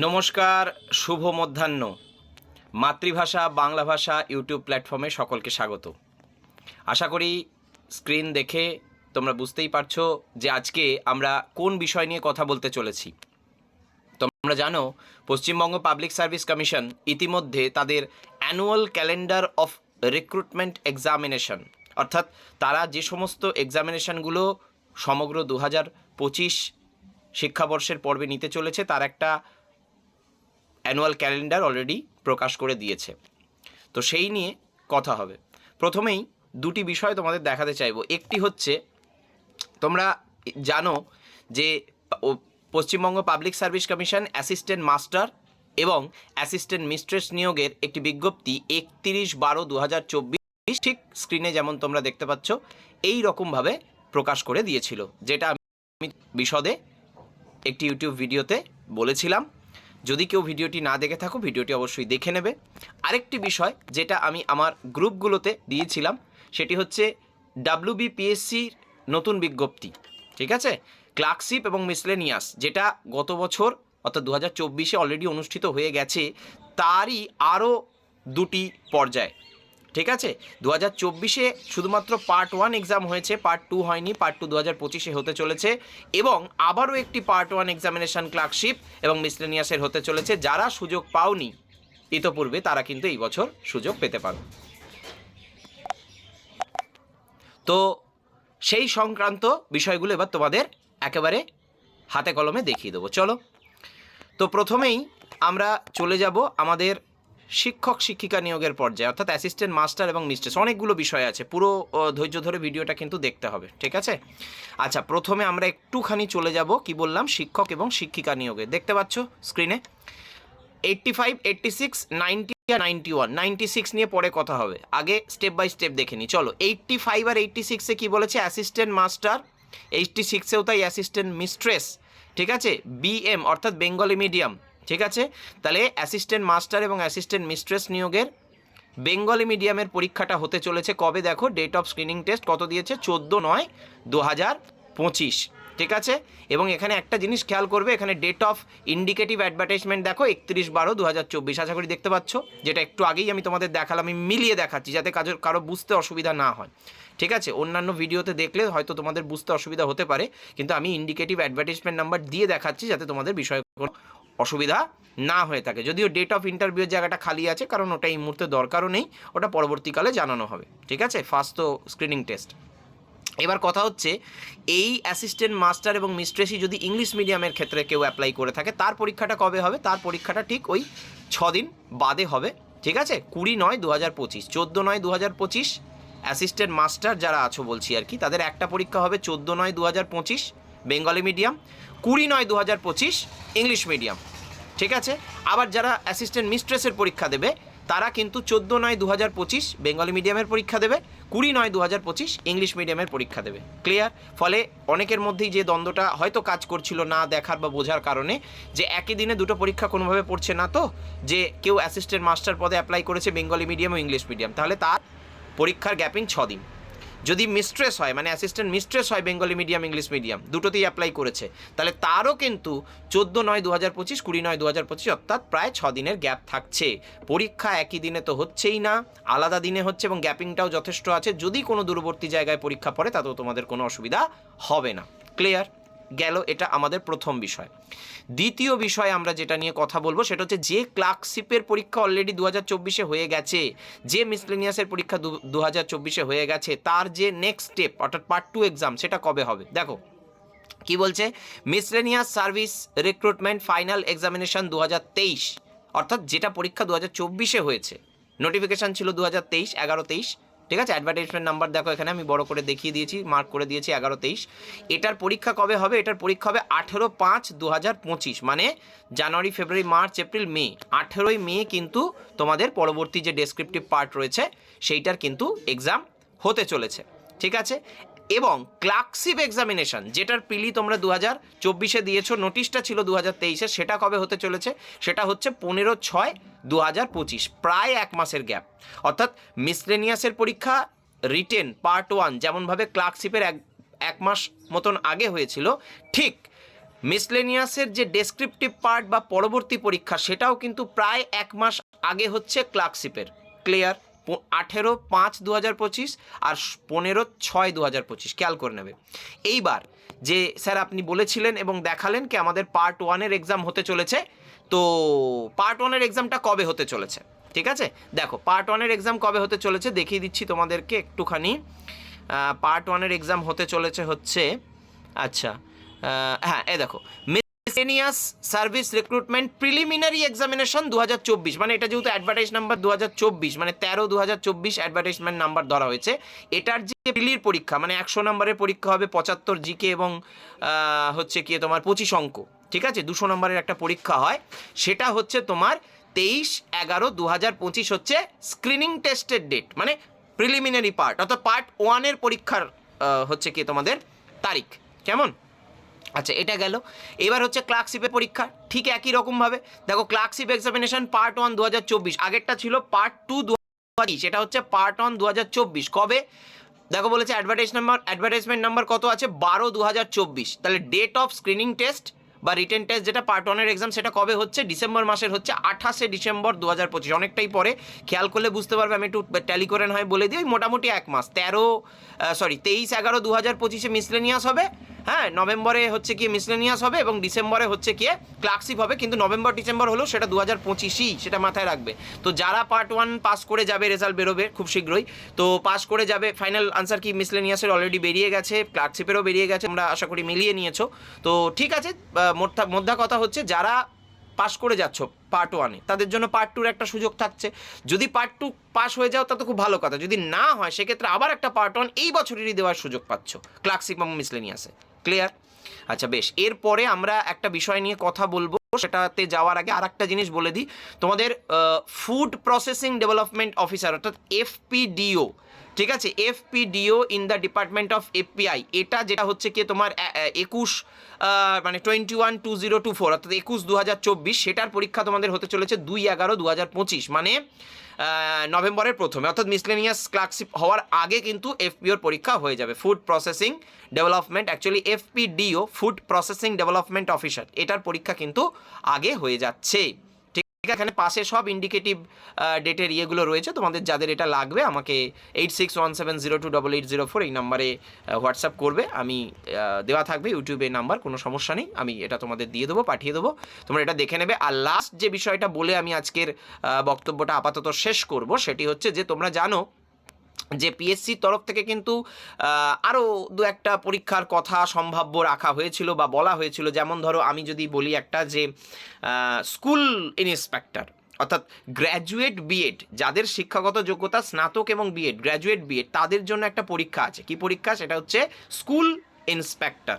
নমস্কার, শুভ মধ্যাহ্ন। মাতৃভাষা বাংলা ভাষা ইউটিউব প্ল্যাটফর্মে সকলকে স্বাগত। আশা করি স্ক্রিন দেখে তোমরা বুঝতেই পারছ যে আজকে আমরা কোন বিষয় নিয়ে কথা বলতে চলেছি। তোমরা জানো, পশ্চিমবঙ্গ পাবলিক সার্ভিস কমিশন ইতিমধ্যে তাদের annual calendar of recruitment examination, অর্থাৎ তারা যে সমস্ত এক্সামিনেশনগুলো সমগ্র দু হাজার পঁচিশ শিক্ষাবর্ষের পর্বে নিতে চলেছে, তার একটা অ্যানুয়াল ক্যালেন্ডার অলরেডি প্রকাশ করে দিয়েছে। তো সেই নিয়ে কথা হবে। প্রথমেই দুটি বিষয় তোমাদের দেখাতে চাইব। একটি হচ্ছে, তোমরা জানো যে Paschimbanga public service commission assistant master এবং অ্যাসিস্ট্যান্ট মিস্ট্রেস নিয়োগের একটি বিজ্ঞপ্তি একত্রিশ বারো দু হাজার চব্বিশ ঠিক স্ক্রিনে যেমন তোমরা দেখতে পাচ্ছ, এই রকমভাবে প্রকাশ করে দিয়েছিল। যেটা আমি বিশদে একটি ইউটিউব ভিডিওতে বলেছিলাম। যদি কেউ ভিডিওটি না দেখে থাকো, ভিডিওটি অবশ্যই দেখে নেবে। আরেকটি বিষয় যেটা আমি আমার গ্রুপগুলোতে দিয়েছিলাম, সেটি হচ্ছে ডাব্লিউবিপিএসসির নতুন বিজ্ঞপ্তি, ঠিক আছে? ক্লার্কশিপ এবং মিসলেনিয়াস, যেটা গত বছর, অর্থাৎ দু হাজার চব্বিশে অলরেডি অনুষ্ঠিত হয়ে গেছে, তারই আরও দুটি পর্যায়। ঠিক আছে? দু হাজার চব্বিশে শুধুমাত্র পার্ট ওয়ান এক্সাম হয়েছে পার্ট টু হয়নি পার্ট টু দু হাজার পঁচিশে হতে চলেছে এবং আবারও একটি পার্ট ওয়ান এক্সামিনেশন ক্লার্কশিপ এবং মিসলেনিয়াসের হতে চলেছে। যারা সুযোগ পাওনি, ইতোপূর্বে তারা কিন্তু এই বছর সুযোগ পেতে পারো। তো সেই সংক্রান্ত বিষয়গুলো এবার তোমাদের একেবারে হাতে কলমে দেখিয়ে দেবো। চলো। তো প্রথমেই আমরা চলে যাব আমাদের শিক্ষক শিক্ষিকা নিয়োগের পর্যায়ে, অর্থাৎ অ্যাসিস্ট্যান্ট মাস্টার এবং মিস্ট্রেস অনেকগুলো বিষয় আছে। পুরো ধৈর্য ধরে ভিডিওটা কিন্তু দেখতে হবে, ঠিক আছে? আচ্ছা প্রথমে আমরা একটুখানি চলে যাব, কি বললাম? শিক্ষক এবং শিক্ষিকা নিয়োগে। দেখতে পাচ্ছ স্ক্রিনে eighty five eighty six ninety আর নাইনটি ওয়ান নাইনটি সিক্স নিয়ে পরে কথা হবে। আগে স্টেপ বাই স্টেপ দেখে নিই চলো এইট্টি ফাইভ আর এইট্টি সিক্সে কী বলেছে? অ্যাসিস্ট্যান্ট মাস্টার এইটটি সিক্সেও তাই অ্যাসিস্ট্যান্ট মিস্ট্রেস ঠিক আছে? বিএম অর্থাৎ বেঙ্গলি মিডিয়াম ঠিক আছে? তাহলে অ্যাসিস্ট্যান্ট মাস্টার এবং অ্যাসিস্ট্যান্ট মিস্ট্রেস নিয়োগের বেঙ্গলি মিডিয়ামের পরীক্ষাটা হতে চলেছে কবে? দেখো ডেট অফ স্ক্রিনিং টেস্ট কত দিয়েছে? চোদ্দ নয় দু হাজার পঁচিশ। ঠিক আছে? এবং এখানে একটা জিনিস খেয়াল করবে, এখানে ডেট অফ ইন্ডিকেটিভ অ্যাডভার্টাইজমেন্ট দেখো, একত্রিশ বারো দু হাজার চব্বিশ। আশা করি দেখতে পাচ্ছ? যেটা একটু আগেই আমি তোমাদের দেখালাম, আমি মিলিয়ে দেখাচ্ছি, যাতে কাজের কারও বুঝতে অসুবিধা না হয়। ঠিক আছে? অন্যান্য ভিডিওতে দেখলে হয়তো তোমাদের বুঝতে অসুবিধা হতে পারে, কিন্তু আমি ইন্ডিকেটিভ অ্যাডভার্টাইজমেন্ট নাম্বার দিয়ে দেখাচ্ছি, যাতে তোমাদের বিষয় অসুবিধা না হয়ে থাকে। যদিও ডেট অফ ইন্টারভিউর জায়গাটা খালি আছে, কারণ ওটা এই মুহূর্তে দরকারও নেই, ওটা পরবর্তীকালে জানানো হবে। ঠিক আছে? ফার্স্ট তো স্ক্রিনিং টেস্ট এবার কথা হচ্ছে, এই অ্যাসিস্ট্যান্ট মাস্টার এবং মিস্ট্রেসি যদি ইংলিশ মিডিয়ামের ক্ষেত্রে কেউ অ্যাপ্লাই করে থাকে, তার পরীক্ষাটা কবে হবে? তার পরীক্ষাটা ঠিক ওই ছ দিন বাদে হবে। ঠিক আছে? কুড়ি নয় দু হাজার পঁচিশ। চোদ্দ নয় দু হাজার পঁচিশ অ্যাসিস্ট্যান্ট মাস্টার যারা আছো বলছি আর কি, তাদের একটা পরীক্ষা হবে চোদ্দ নয় দু হাজার পঁচিশ বেঙ্গলি মিডিয়াম কুড়ি নয় দু হাজার পঁচিশ ইংলিশ মিডিয়াম ঠিক আছে? আবার যারা অ্যাসিস্ট্যান্ট মিস্ট্রেসের পরীক্ষা দেবে, তারা কিন্তু চোদ্দ নয় দু হাজার পঁচিশ বেঙ্গলি মিডিয়ামের পরীক্ষা দেবে, কুড়ি নয় দু হাজার পঁচিশ ইংলিশ মিডিয়ামের পরীক্ষা দেবে। ক্লিয়ার ফলে অনেকের মধ্যেই যে দ্বন্দ্বটা হয়তো কাজ করছিল না দেখার বা বোঝার কারণে, যে একই দিনে দুটো পরীক্ষা কোনোভাবে পড়ছে না তো, যে কেউ অ্যাসিস্ট্যান্ট মাস্টার পদে অ্যাপ্লাই করেছে বেঙ্গলি মিডিয়াম ও ইংলিশ মিডিয়াম তাহলে তার পরীক্ষার গ্যাপিং ছ দিন। যদি মিস্ট্রেস হয় মানে অ্যাসিস্ট্যান্ট মিস্ট্রেস হয় বেঙ্গলি মিডিয়াম ইংলিশ মিডিয়াম দুটোতেই অ্যাপ্লাই করেছে, তাহলে তারও কিন্তু চোদ্দ নয় দু হাজার পঁচিশ, কুড়ি নয় দু হাজার পঁচিশ, অর্থাৎ প্রায় ছ দিনের গ্যাপ থাকছে। পরীক্ষা একই দিনে তো হচ্ছেই না, আলাদা দিনে হচ্ছে এবং গ্যাপিংটাও যথেষ্ট আছে। যদি কোনো দূরবর্তী জায়গায় পরীক্ষা পড়ে, তাতেও তোমাদের কোনো অসুবিধা হবে না। ক্লিয়ার গেল, এটা আমাদের প্রথম বিষয়। দ্বিতীয় বিষয় আমরা যেটা নিয়ে কথা বলব, সেটা হচ্ছে যে ক্লার্কশিপের পরীক্ষা অলরেডি দু হাজার চব্বিশে হয়ে গেছে, যে মিসলেনিয়াসের পরীক্ষা দু হাজার চব্বিশে হয়ে গেছে, তার যে নেক্সট স্টেপ অর্থাৎ পার্ট টু এক্সাম সেটা কবে হবে? দেখো, কি বলছে? Miscellaneous service recruitment final examination দু হাজার তেইশ, অর্থাৎ যেটা পরীক্ষা দু হাজার চব্বিশে হয়েছে। নোটিফিকেশান ছিল দু হাজার তেইশ, এগারো তেইশ ঠিক আছে? অ্যাডভার্টাইজমেন্ট নাম্বার দেখো এখানে, আমি বড় করে দেখিয়ে দিয়েছি মার্ক করে দিয়েছি এগারো তেইশ। এটার পরীক্ষা কবে হবে? এটার পরীক্ষা হবে আঠেরো পাঁচ দু হাজার পঁচিশ মানে জানুয়ারি, ফেব্রুয়ারি, মার্চ, এপ্রিল, মে। আঠেরোই মে কিন্তু তোমাদের পরবর্তী যে ডেসক্রিপটিভ পার্ট রয়েছে, সেইটার কিন্তু এক্সাম হতে চলেছে। ঠিক আছে? এবং ক্লার্কশিপ এক্সামিনেশন যেটার পিলি তোমরা দু হাজার চব্বিশে দিয়েছ নোটিশটা ছিল দু হাজার তেইশে, সেটা কবে হতে চলেছে? সেটা হচ্ছে পনেরো ছয় দু হাজার পঁচিশ, প্রায় এক মাসের গ্যাপ অর্থাৎ মিসলেনিয়াসের পরীক্ষা রিটেন পার্ট ওয়ান যেমনভাবে ক্লার্কশিপের এক এক মাস মতন আগে হয়েছিল, ঠিক মিসলেনিয়াসের যে ডেসক্রিপটিভ পার্ট বা পরবর্তী পরীক্ষা, সেটাও কিন্তু প্রায় এক মাস আগে হচ্ছে ক্লার্কশিপের। ক্লিয়ার আঠেরো পাঁচ দু হাজার পঁচিশ আর পনেরো ছয় দু হাজার পঁচিশ, খেয়াল করে নেবে। এইবার যে স্যার আপনি বলেছিলেন এবং দেখালেন কি আমাদের পার্ট ওয়ানের এক্সাম হতে চলেছে, তো পার্ট ওয়ানের এক্সামটা কবে হতে চলেছে? ঠিক আছে? দেখো পার্ট ওয়ানের এক্সাম কবে হতে চলেছে দেখিয়ে দিচ্ছি তোমাদেরকে একটুখানি। পার্ট ওয়ানের এক্সাম হতে চলেছে হচ্ছে আচ্ছা হ্যাঁ এ দেখো miscellaneous service recruitment preliminary examination দুহাজার চব্বিশ। মানে এটা যেহেতু অ্যাডভার্টাইজ নাম্বার দুহাজার চব্বিশ মানে তেরো দু অ্যাডভার্টাইজমেন্ট নাম্বার ধরা হয়েছে। এটার যে প্রিলির পরীক্ষা মানে একশো নম্বরের পরীক্ষা হবে পঁচাত্তর জিকে এবং হচ্ছে কি তোমার পঁচিশ অঙ্ক, ঠিক আছে? দুশো নম্বরের একটা পরীক্ষা হয়। সেটা হচ্ছে তোমার তেইশ এগারো দু হচ্ছে স্ক্রিনিং টেস্টের ডেট মানে প্রিলিমিনারি পার্ট অর্থাৎ পার্ট ওয়ানের পরীক্ষার হচ্ছে কি তোমাদের তারিখ। কেমন? আচ্ছা এটা গেল। এবার হচ্ছে ক্লার্কশিপের পরীক্ষা, ঠিক একই রকমভাবে দেখো ক্লার্কশিপ এক্সামিনেশন পার্ট ওয়ান দু হাজার চব্বিশ, আগেরটা ছিল পার্ট টু দু সেটা হচ্ছে পার্ট ওয়ান দু হাজার চব্বিশ। কবে? দেখো বলেছে অ্যাডভার্টাইজ নাম্বার অ্যাডভার্টাইজমেন্ট নাম্বার কত আছে? বারো দু তাহলে ডেট অফ স্ক্রিনিং টেস্ট বা রিটেন টেস্ট যেটা পার্ট ওয়ানের এক্সাম সেটা কবে হচ্ছে? ডিসেম্বর মাসের হচ্ছে আঠাশে ডিসেম্বর দু হাজার পঁচিশ। অনেকটাই পরে। খেয়াল করলে বুঝতে পারবে, আমি একটু ট্যালি করে হয় বলে দিই। মোটামুটি এক মাস, তেরো সরি তেইশ এগারো দু হাজার পঁচিশে মিসলেনিয়াস হবে। হ্যাঁ নভেম্বরে হচ্ছে কি মিসলেনিয়াস হবে এবং ডিসেম্বরে হচ্ছে কি ক্লার্কশিপ হবে, কিন্তু নভেম্বর, ডিসেম্বর হলেও সেটা দু হাজার পঁচিশই সেটা মাথায় রাখবে। তো যারা পার্ট ওয়ান পাস করে যাবে রেজাল্ট বেরোবে খুব শীঘ্রই। তো পাস করে যাবে ফাইনাল আনসার কি মিসলেনিয়াসের অলরেডি বেরিয়ে গেছে ক্লার্কশিপেরও বেরিয়ে গেছে আমরা আশা করি মিলিয়ে নিয়েছো। তো ঠিক আছে মোদ্দা কথা হচ্ছে যারা পাস করে যাচ্ছ পার্ট ওয়ানে তাদের জন্য পার্ট টুর একটা সুযোগ থাকছে। যদি পার্ট টু পাস হয়ে যাও, তা তো খুব ভালো কথা। যদি না হয়, সেক্ষেত্রে আবার একটা পার্ট ওয়ান এই বছরেরই দেওয়ার সুযোগ পাচ্ছ ক্লার্কশিপ এবং মিসলেনিয়াসে ক্লিয়ার আচ্ছা বেশ। এরপরে আমরা একটা বিষয় নিয়ে কথা বলব। সেটাতে যাওয়ার আগে আর একটা জিনিস বলে দিই। তোমাদের ফুড প্রসেসিং ডেভেলপমেন্ট অফিসার অর্থাৎ এফপিডিও ঠিক আছে FPDO in the department of FPI এটা যেটা হচ্ছে কি তোমার একুশ মানে twenty one two zero two four অর্থাৎ একুশ দু হাজার চব্বিশ, সেটার পরীক্ষা তোমাদের হতে চলেছে দুই এগারো দু হাজার পঁচিশ মানে নভেম্বরের প্রথমে, অর্থাৎ মিসলেনিয়াস ক্লার্কশিপ হওয়ার আগে কিন্তু এফপিওর পরীক্ষা হয়ে যাবে food processing development actually FPDO food processing development officer এটার পরীক্ষা কিন্তু আগে হয়ে যাচ্ছে। এখানে পাশে সব ইন্ডিকেটিভ ডেটের ইয়েগুলো রয়েছে। তোমাদের যাদের এটা লাগবে, আমাকে eight six one seven zero two double eight zero four এই নাম্বারে হোয়াটসঅ্যাপ করবে। আমি দেওয়া থাকবে ইউটিউবে নাম্বার কোনো সমস্যা নেই। আমি এটা তোমাদের দিয়ে দেবো, পাঠিয়ে দেবো। তোমরা এটা দেখে নেবে। আর লাস্ট যে বিষয়টা বলে আমি আজকের বক্তব্যটা আপাতত শেষ করব, সেটি হচ্ছে যে তোমরা জানো যে পিএসসির তরফ থেকে কিন্তু আরও দু একটা পরীক্ষার কথা সম্ভাব্য রাখা হয়েছিল বা বলা হয়েছিল। যেমন ধরো, আমি যদি বলি একটা যে স্কুল ইন্সপেক্টর, অর্থাৎ গ্র্যাজুয়েট বিএড যাদের শিক্ষাগত যোগ্যতা স্নাতক এবং বিএড গ্র্যাজুয়েট বিএড তাদের জন্য একটা পরীক্ষা আছে। কি পরীক্ষা? সেটা হচ্ছে স্কুল ইন্সপেক্টর।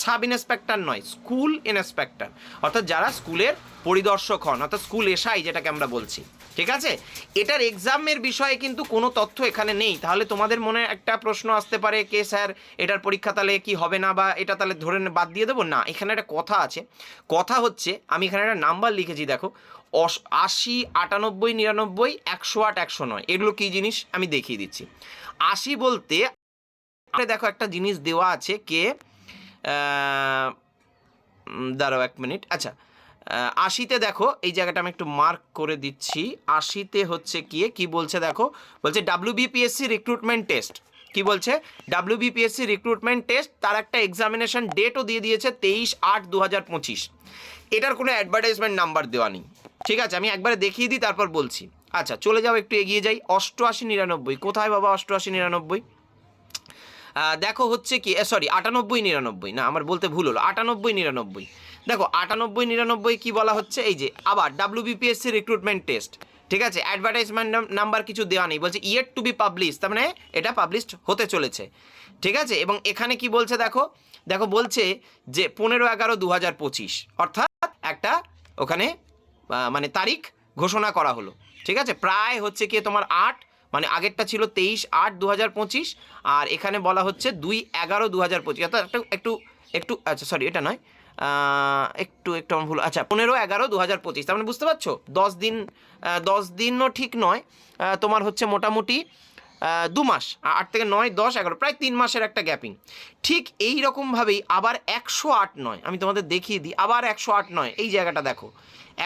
সাব ইন্সপেক্টর নয়, স্কুল ইন্সপেক্টর। অর্থাৎ যারা স্কুলের পরিদর্শক হন, অর্থাৎ স্কুল এসাই যেটাকে আমরা বলছি। ঠিক আছে? এটার এক্সামের বিষয়ে কিন্তু কোনো তথ্য এখানে নেই। তাহলে তোমাদের মনে একটা প্রশ্ন আসতে পারে, কে স্যার, এটার পরীক্ষা তাহলে কি হবে না বা এটা তাহলে ধরে বাদ দিয়ে দেবো? না, এখানে একটা কথা আছে। কথা হচ্ছে, আমি এখানে একটা নাম্বার লিখেছি, দেখো। অস- আশি, আটানব্বই, নিরানব্বই, একশো আট, একশো নয়। এগুলো কী জিনিস? আমি দেখিয়ে দিচ্ছি। আশি বলতে দেখো একটা জিনিস দেওয়া আছে, কে দাঁড়াও এক মিনিট। আচ্ছা আশিতে দেখো, এই জায়গাটা আমি একটু মার্ক করে দিচ্ছি। আশিতে হচ্ছে গিয়ে কি বলছে দেখো? বলছে ডাব্লিউবিপিএসসি রিক্রুটমেন্ট টেস্ট কি বলছে? ডাব্লিউবিপিএসসি রিক্রুটমেন্ট টেস্ট তার একটা এক্সামিনেশন ডেটও দিয়ে দিয়েছে তেইশ আট দু হাজার পঁচিশ। এটার কোনো অ্যাডভার্টাইজমেন্ট নাম্বার দেওয়া নেই। ঠিক আছে, আমি একবারে দেখিয়ে দিই, তারপর বলছি। আচ্ছা চলে যাও, একটু এগিয়ে যাই। অষ্টআশি নিরানব্বই, কোথায় বাবা অষ্টআশি নিরানব্বই? দেখো হচ্ছে কি সরি আটানব্বই নিরানব্বই। না, আমার বলতে ভুল হলো, আটানব্বই নিরানব্বই। দেখো, আটানব্বই, নিরানব্বই কি বলা হচ্ছে? এই যে, আবার ডাব্লিউবিপিএসসি রিক্রুটমেন্ট টেস্ট ঠিক আছে? অ্যাডভার্টাইজমেন্ট নাম্বার কিছু দেওয়া নেই। বলছে ইয়েট টু বি পাবলিশ তার মানে এটা পাবলিশড হতে চলেছে। ঠিক আছে? এবং এখানে কি বলছে দেখো? দেখো, বলছে যে, পনেরো এগারো দু হাজার পঁচিশ, অর্থাৎ একটা ওখানে মানে তারিখ ঘোষণা করা হলো। ঠিক আছে? প্রায় হচ্ছে কি তোমার আট মানে আগেরটা ছিল তেইশ আট দু হাজার পঁচিশ, আর এখানে বলা হচ্ছে দুই এগারো দু হাজার পঁচিশ। অর্থাৎ একটু একটু একটু আচ্ছা সরি এটা নয়। একটু একটু আমার ভুল। আচ্ছা পনেরো, এগারো দু হাজার পঁচিশ, তার মানে বুঝতে পারছ? দশ দিন দশ দিনও ঠিক নয় তোমার হচ্ছে মোটামুটি দু মাস আট থেকে নয়, দশ, এগারো, প্রায় তিন মাসের একটা গ্যাপিং। ঠিক এই রকমভাবেই আবার একশো আট নয়, আমি তোমাদের দেখিয়ে দিই, আবার একশো আট নয়, এই জায়গাটা দেখো।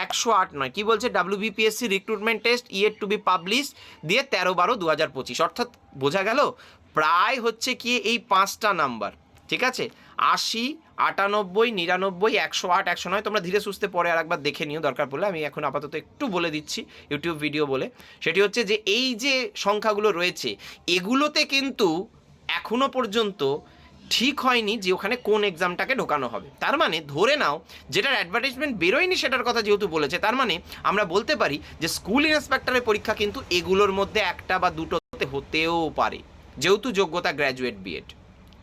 একশো আট নয়, কী বলছে? ডাব্লিউ বিপিএসসি রিক্রুটমেন্ট টেস্ট ইয়ের টু বি পাবলিশ দিয়ে তেরো, বারো দু হাজার পঁচিশ। অর্থাৎ বোঝা গেল, প্রায় হচ্ছে কি এই পাঁচটা নাম্বার, ঠিক আছে? আশি, আটানব্বই, নিরানব্বই, একশো আট, একশো নয়। তোমরা ধীরে সুস্থে পরে আর একবার দেখে নিও, দরকার পড়লে। আমি এখন আপাতত একটু বলে দিচ্ছি ইউটিউব ভিডিও বলে। সেটি হচ্ছে যে, এই যে সংখ্যাগুলো রয়েছে, এগুলোতে কিন্তু এখনও পর্যন্ত ঠিক হয়নি যে, ওখানে কোন এক্সামটাকে ঢোকানো হবে। তার মানে ধরে নাও, যেটার অ্যাডভার্টাইজমেন্ট বেরোয়নি সেটার কথা যেহেতু বলেছে, তার মানে আমরা বলতে পারি যে স্কুল ইন্সপেক্টরের পরীক্ষা কিন্তু এগুলোর মধ্যে একটা বা দুটোতে হতেও পারে। যেহেতু যোগ্যতা গ্র্যাজুয়েট বিএড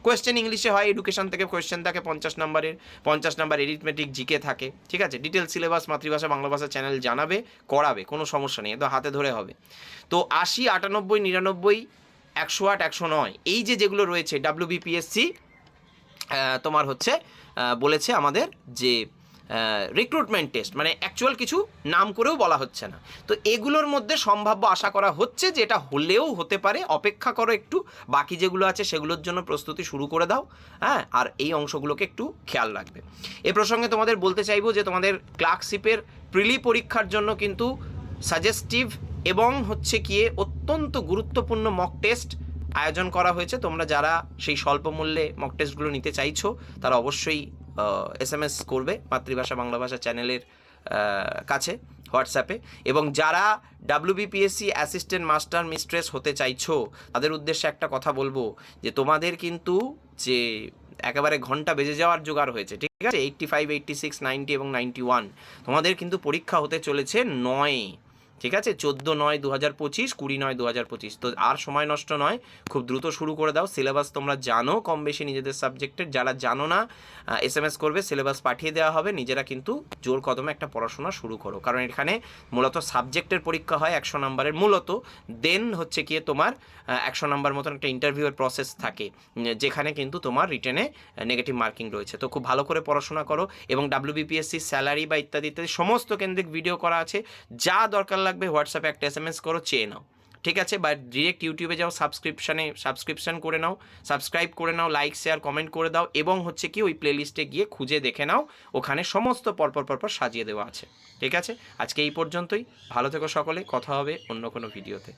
কোয়েশ্চেন ইংলিশে হয় এডুকেশন থেকে কোয়েশ্চেন থাকে পঞ্চাশ নম্বরের, পঞ্চাশ নম্বর এরিথমেটিক জিকে থাকে, ঠিক আছে? ডিটেল সিলেবাস মাতৃভাষা, বাংলা ভাষা চ্যানেল জানাবে, করাবে, কোনো সমস্যা নেই একদম হাতে ধরে হবে। তো আশি, আটানব্বই, নিরানব্বই, একশো আট, একশো নয়, এই যে যেগুলো রয়েছে ডাব্লিউ বিপিএসসি তোমার হচ্ছে বলেছে আমাদের যে রিক্রুটমেন্ট টেস্ট মানে অ্যাকচুয়াল কিছু নাম করেও বলা হচ্ছে না। তো এগুলোর মধ্যে সম্ভাব্য আশা করা হচ্ছে যে এটা হলেও হতে পারে। অপেক্ষা করো একটু, বাকি যেগুলো আছে সেগুলোর জন্য প্রস্তুতি শুরু করে দাও হ্যাঁ? আর এই অংশগুলোকে একটু খেয়াল রাখবে। এ প্রসঙ্গে তোমাদের বলতে চাইব যে তোমাদের ক্লার্কশিপের প্রিলি পরীক্ষার জন্য কিন্তু সাজেস্টিভ এবং হচ্ছে গিয়ে অত্যন্ত গুরুত্বপূর্ণ মক টেস্ট আয়োজন করা হয়েছে। তোমরা যারা সেই স্বল্প মূল্যে মক টেস্টগুলো নিতে চাইছো, তারা অবশ্যই এস এম এস করবে মাতৃভাষা বাংলা ভাষা চ্যানেলের কাছে হোয়াটসঅ্যাপে এবং যারা ডাব্লিউবিপিএসসি অ্যাসিস্ট্যান্ট মাস্টার মিস্ট্রেস হতে চাইছো, তাদের উদ্দেশ্যে একটা কথা বলব, যে তোমাদের কিন্তু যে একেবারে ঘণ্টা বেজে যাওয়ার জোগাড় হয়েছে, ঠিক আছে? Eighty five eighty six ninety এবং নাইনটি ওয়ান তোমাদের কিন্তু পরীক্ষা হতে চলেছে নয় ঠিক আছে? চোদ্দ নয় দু হাজার পঁচিশ, কুড়ি নয় দু হাজার পঁচিশ। তো আর সময় নষ্ট নয়, খুব দ্রুত শুরু করে দাও। সিলেবাস তোমরা জানো, কম বেশি নিজেদের সাবজেক্টের। যারা জানো না এস এম এস করবে, সিলেবাস পাঠিয়ে দেওয়া হবে। নিজেরা কিন্তু জোর কদমে একটা পড়াশোনা শুরু করো। কারণ এখানে মূলত সাবজেক্টের পরীক্ষা হয় একশো নম্বরের মূলত। দেন হচ্ছে গিয়ে তোমার একশো নাম্বার মতন একটা ইন্টারভিউয়ের প্রসেস থাকে যেখানে কিন্তু তোমার রিটেনে নেগেটিভ মার্কিং রয়েছে। তো খুব ভালো করে পড়াশোনা করো এবং ডাব্লিউবিপিএসসি স্যালারি বা ইত্যাদি ইত্যাদি সমস্ত কেন্দ্রিক ভিডিও করা আছে। যা দরকার লাগবে, হোয়াটসঅ্যাপে একটা এস এম এস করো, চেয়ে নাও। ঠিক আছে? বা ডিরেক্ট ইউটিউবে যাও সাবস্ক্রিপশানে সাবস্ক্রিপশান করে নাও সাবস্ক্রাইব করে নাও লাইক শেয়ার কমেন্ট করে দাও, এবং হচ্ছে কি ওই প্লেলিস্টে গিয়ে খুঁজে দেখে নাও, ওখানে সমস্ত পরপর পরপর সাজিয়ে দেওয়া আছে। ঠিক আছে? আজকে এই পর্যন্তই। ভালো থেকো সকলে। কথা হবে অন্য কোনো ভিডিওতে